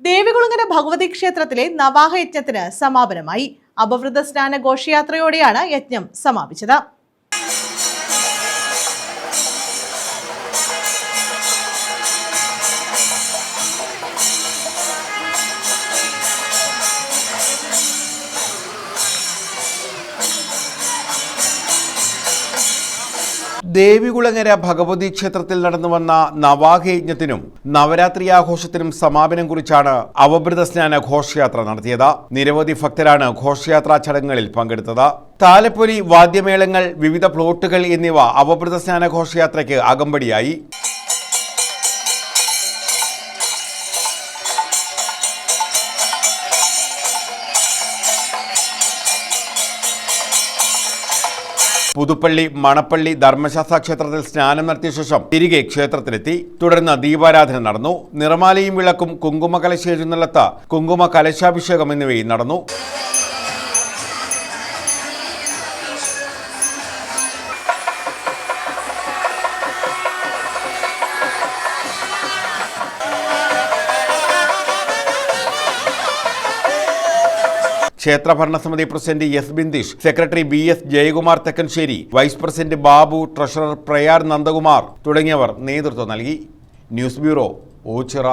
ദേവികുളങ്ങര ഭഗവതി ക്ഷേത്രത്തിലെ നവാഹ യജ്ഞത്തിന് സമാപനമായി. അപവൃത സ്നാന ഘോഷയാത്രയോടെയാണ് യജ്ഞം സമാപിച്ചത്. ദേവികുളങ്ങര ഭഗവതി ക്ഷേത്രത്തിൽ നടന്നു വന്ന നവാഹയജ്ഞത്തിനും നവരാത്രി ആഘോഷത്തിനും സമാപനം കുറിച്ചാണ് അവഭൃത സ്നാന ഘോഷയാത്ര നടത്തിയത്. നിരവധി ഭക്തരാണ് ഘോഷയാത്രാ ചടങ്ങുകളിൽ പങ്കെടുത്തത്. താലപ്പൊലി വാദ്യമേളങ്ങൾ വിവിധ പ്ലോട്ടുകൾ എന്നിവ അവഭൃത സ്നാന ഘോഷയാത്രയ്ക്ക് അകമ്പടിയായി. പുതുപ്പള്ളി മണപ്പള്ളി ധർമ്മശാസ്ത്ര ക്ഷേത്രത്തിൽ സ്നാനം നടത്തിയ ശേഷം തിരികെ ക്ഷേത്രത്തിലെത്തി. തുടർന്ന് ദീപാരാധന നടന്നു. നിറമാലയും വിളക്കും കുങ്കുമ കലശേഴുന്നള്ളത്ത് കുങ്കുമ കലശാഭിഷേകം എന്നിവയും നടന്നു. ക്ഷേത്ര ഭരണസമിതി president S Bindish secretary B S Jayakumar Thekkanssery vice president Babu treasurer Prayar Nandakumar തുടങ്ങിയവർ നേതൃത്വം നൽകി. News bureau Oachira.